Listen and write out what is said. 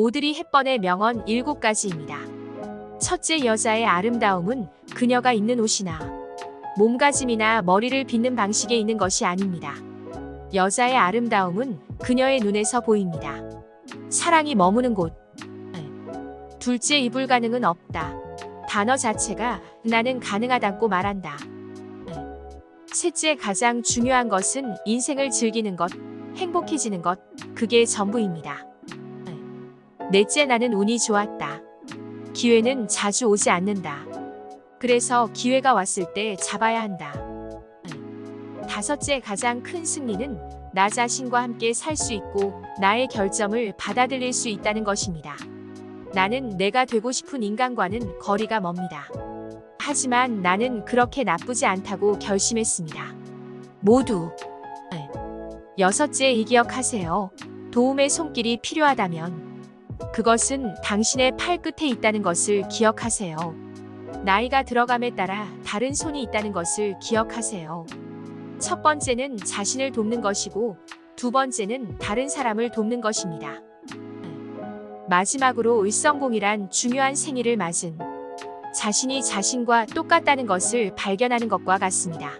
오드리 헵번의 명언 7가지입니다. 첫째 여자의 아름다움은 그녀가 입는 옷이나 몸가짐이나 머리를 빗는 방식에 있는 것이 아닙니다. 여자의 아름다움은 그녀의 눈에서 보입니다. 사랑이 머무는 곳. 네. 둘째 이 불 가능은 없다. 단어 자체가 나는 가능하다고 말한다. 네. 셋째 가장 중요한 것은 인생을 즐기는 것, 행복해지는 것, 그게 전부입니다. 네. 넷째 나는 운이 좋았다. 기회는 자주 오지 않는다. 그래서 기회가 왔을 때 잡아야 한다. 네. 다섯째 가장 큰 승리는 나 자신과 함께 살 수 있고 나의 결점을 받아들일 수 있다는 것입니다. 나는 내가 되고 싶은 인간과는 거리가 멉니다. 하지만 나는 그렇게 나쁘지 않다고 결심했습니다. 모두. 네. 여섯째 이 기억하세요. 도움의 손길이 필요하다면 그것은 당신의 팔 끝에 있다는 것을 기억하세요. 나이가 들어감에 따라 다른 손이 있다는 것을 기억하세요. 첫 번째는 자신을 돕는 것이고 두 번째는 다른 사람을 돕는 것입니다. 마지막으로 을성공이란 중요한 생일을 맞은 자신이 자신과 똑같다는 것을 발견하는 것과 같습니다.